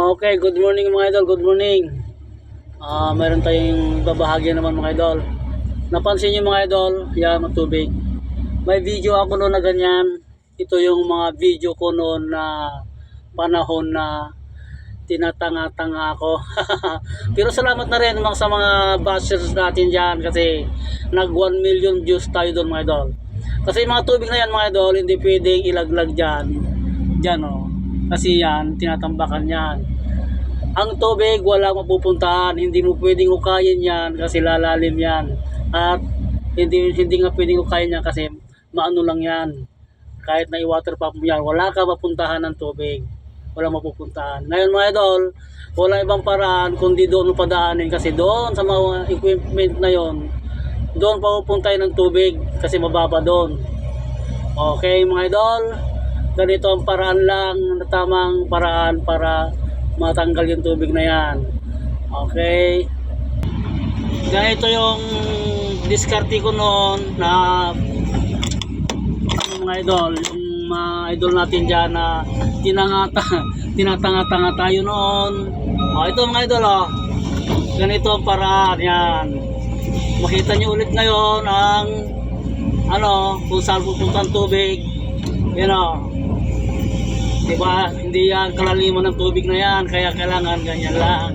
Okay, good morning mga idol, good morning. Ah, mayroon tayong babahagi naman mga idol. Napansin niyo mga idol, yan ang tubig. May video ako noon na ganyan. Ito yung mga video ko noon na panahon na tinatanga-tanga ako. Pero salamat na rin mga sa mga bashers natin dyan kasi nag 1 million views tayo doon mga idol. Kasi mga tubig na yan mga idol, hindi pwedeng ilaglag dyan. Dyan o. Kasi yan, tinatambakan yan. Ang tubig, wala mapupuntahan. Hindi mo pwedeng ukayin yan kasi lalalim yan. At hindi, hindi nga pwedeng ukayin yan kasi maano lang yan. Kahit na i-water pump mo yan, wala ka mapuntahan ng tubig. Wala mapupuntahan. Ngayon mga idol, wala ibang paraan kundi doon padaanin kasi doon sa mga equipment na yon doon pa pupuntahin ng tubig kasi mababa doon. Okay mga idol, ganito ang paraan lang na tamang paraan para matanggal yung tubig na yan. Okay. Ganito yung diskarte ko noon na mga idol, yung mga idol natin dyan na tinangata, tinatanga-tanga tayo noon. O, ito mga idol, oh. ganito ang paraan, yan. Makita nyo ulit ngayon ang ano, kung saan pupunta ang tubig. Yan Diba? Hindi yan kalaliman ng tubig na yan, kaya kailangan ganyan lang.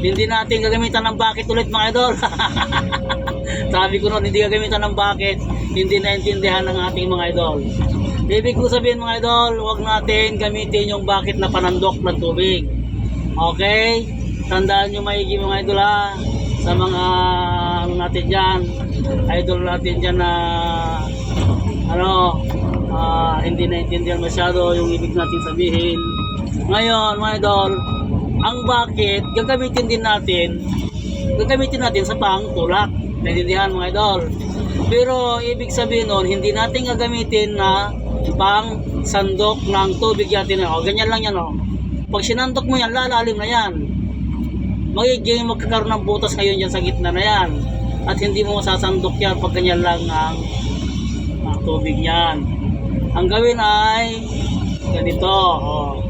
Hindi natin gagamitan ng bucket ulit mga idol. Sabi ko noon, hindi gagamitan ng bucket, hindi naintindihan ng ating mga idol. Ibig ko sabihin mga idol, huwag natin gamitin yung bucket na panandok ng tubig. Okay? Tandaan nyo maigi mga idol ha. Sa mga ano natin dyan, idol natin dyan na ano, ah, hindi naintindihan masyado yung ibig natin sabihin. Ngayon mga idol, ang bucket, gagamitin din natin, gagamitin natin sa pangtulak. Naintindihan mga idol. Pero ibig sabihin nun, hindi natin gagamitin na pang sandok ng tubig natin. O, ganyan lang yan o. Pag sinandok mo yan, lalalim na yan. Magiging magkakaroon ng butas ngayon dyan sa gitna na yan. At hindi mo masasandok yan pag ganyan lang ang, ang tubig yan. Ang gawin ay ganito. O.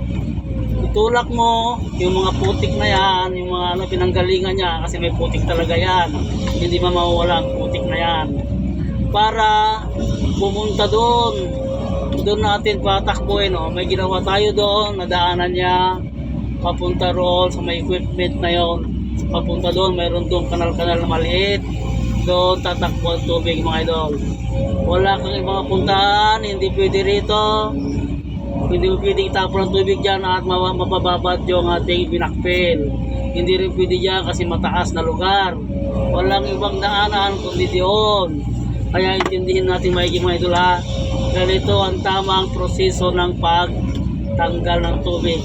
Itulak mo yung mga putik na yan, yung mga ano, pinanggalingan niya kasi may putik talaga yan. Hindi ma mawawala ang putik na yan. Para pumunta doon. Doon natin patakbuhin. Oh. May ginawa tayo doon, nadaanan niya. Papunta roon sa may equipment na yon. Papunta doon, mayroon doon kanal-kanal na maliit. Doon tatakbo ang tubig mga idol. Wala kang ibang puntahan, hindi pwede rito. Hindi pwede itapon ang tubig dyan at mapababad yung ating binakpil. Hindi rin pwede dyan kasi mataas na lugar. Walang ibang daanan kundi doon. Kaya intindihin natin maiging mga idol ha. Ganito ang tamang proseso ng pagtanggal ng tubig.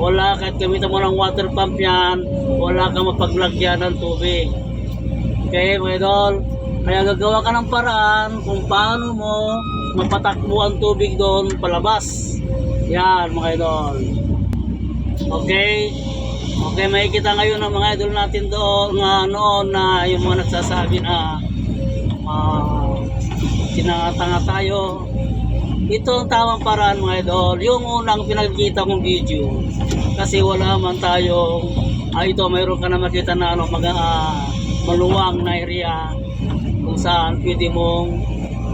Wala kahit gamitan mo ng water pump yan, wala kang mapaglagyan ng tubig. Okay, mga idol. Kaya gagawa ka ng paraan kung paano mo mapatakbo ang tubig doon palabas. Yan, mga idol. Okay? Okay, makikita ngayon ng mga idol natin doon nga noon na yung mga nagsasabi na uh, tinatanga tayo. Ito ang tamang paraan mga idol. Yung unang pinagkita kong video kasi wala man tayong ah, ito mayroon ka na makita na ano mag ah, maluwang na area kung saan pwede mong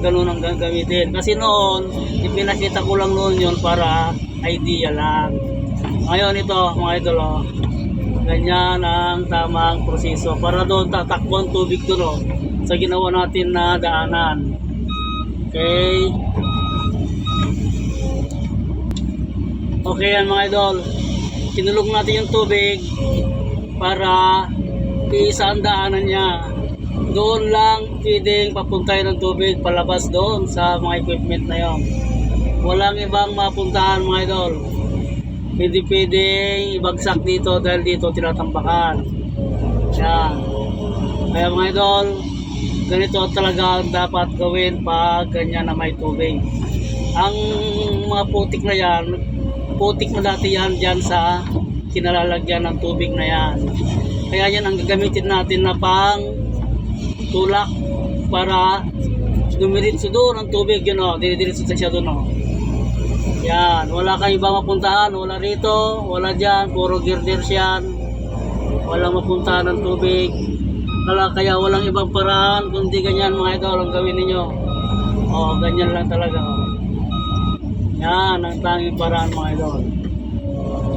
ganun ang gagamitin. Kasi noon, ipinakita ko lang noon yun para idea lang. Ngayon ito, mga idol, oh, ganyan ang tamang proseso. Para doon tatakbo ang tubig doon, oh, sa ginawa natin na daanan. Okay. Okay yan mga idol. Kinulog natin yung tubig para iisa ang daanan niya. Doon lang pwedeng papuntahin ng tubig palabas doon sa mga equipment na yon. Walang ibang mapuntahan mga idol. Hindi pwedeng ibagsak dito dahil dito tinatambakan. Yan. Kaya mga idol, ganito talaga ang dapat gawin pag ganyan na may tubig. Ang mga putik na yan, putik na dati yan dyan sa kinalalagyan ng tubig na yan. Kaya yan ang gagamitin natin na pang tulak para dumiritso doon ang tubig yun o, dinidiritso siya doon o. Yan, wala kang ibang mapuntahan, wala rito, wala dyan, puro girders yan. Walang mapuntahan ng tubig. Kala, kaya walang ibang paraan, kundi ganyan mga idol ang gawin ninyo. O, ganyan lang talaga. oh. Yan, ang tanging paraan mga idol.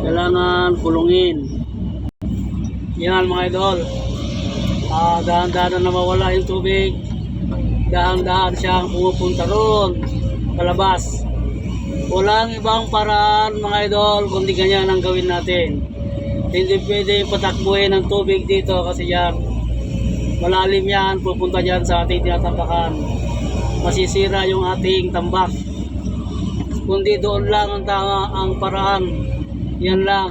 Kailangan kulungin. Yan mga idol. Ah, dahan-dahan na mawala yung tubig. Dahan-dahan siyang pumupunta roon. Palabas. Walang ibang paraan mga idol kundi ganyan ang gawin natin. Hindi pwede patakbuhin ng tubig dito kasi yan malalim yan, pupunta dyan sa ating tinatambakan. Masisira yung ating tambak. Kundi doon lang ang tama ang paraan. Yan lang,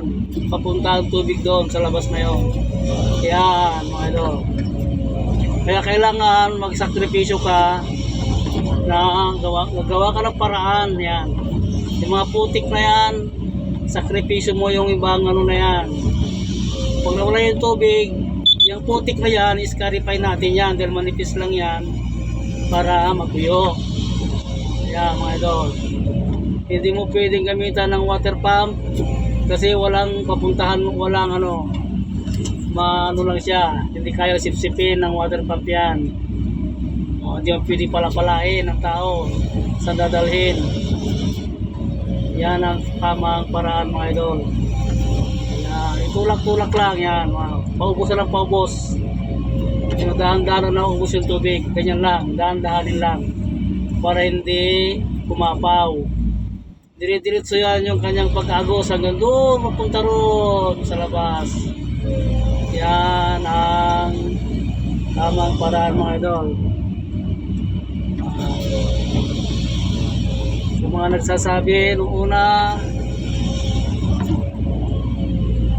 papunta ang tubig doon sa labas na yun. Yan, mga idol. Kaya kailangan magsakripisyo ka na gawa, gawa ka ng paraan yan. Yung mga putik na yan, sakripisyo mo yung ibang ano na yan. Pag nawala yung tubig, yung putik na yan, iscarify natin yan dahil manipis lang yan para maguyo. Kaya mga idol, hindi mo pwedeng gamitan ng water pump kasi walang papuntahan, walang ano, maano lang siya, hindi kaya sipsipin ng water pump yan. O, hindi mo pwede palapalain ng tao sa dadalhin. Yan ang tamang paraan mga idol. Yan, itulak-tulak lang yan. Paubos na lang paubos. Dahan-dahan na ubos yung tubig. Ganyan lang, dahan-dahanin lang. Para hindi kumapaw. Dire-diretso yan yung kanyang pag-agos hanggang doon, mapunta roon sa labas. Yan ang tamang paraan mga idol. Yung mga nagsasabi nung una,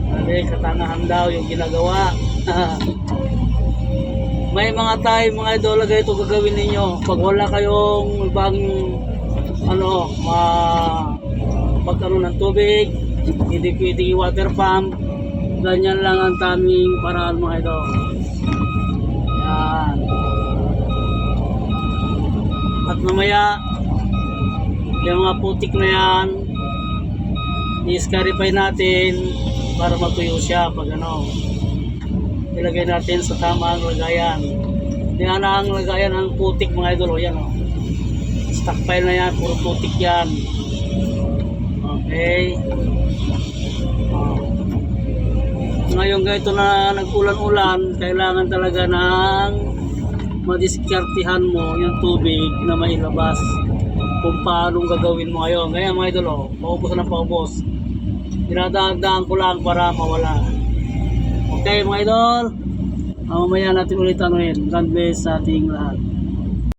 Sabi, katangahan daw yung ginagawa. May mga tayo, mga idolaga ito gagawin ninyo. Pag wala kayong ibang ano, ma magkaroon ng tubig, hindi pwede i-water pump, ganyan lang ang taming paraan mga ito. Yan. At mamaya, yung mga putik na yan, i-scarify natin para matuyo siya pag ano. Ilagay natin sa tamang lagayan. Yan ang lagayan ng putik mga idol. O yan o. Stockpile na yan puro putik yan okay Oh. ngayon ganito na nag-ulan-ulan kailangan talaga ng madiskartihan mo yung tubig na mailabas kung paano gagawin mo ngayon kaya mga idol o maubos na paubos dinadaan ko lang para mawala. Okay mga idol, mamaya natin ulit anuhin. God bless sa ating lahat.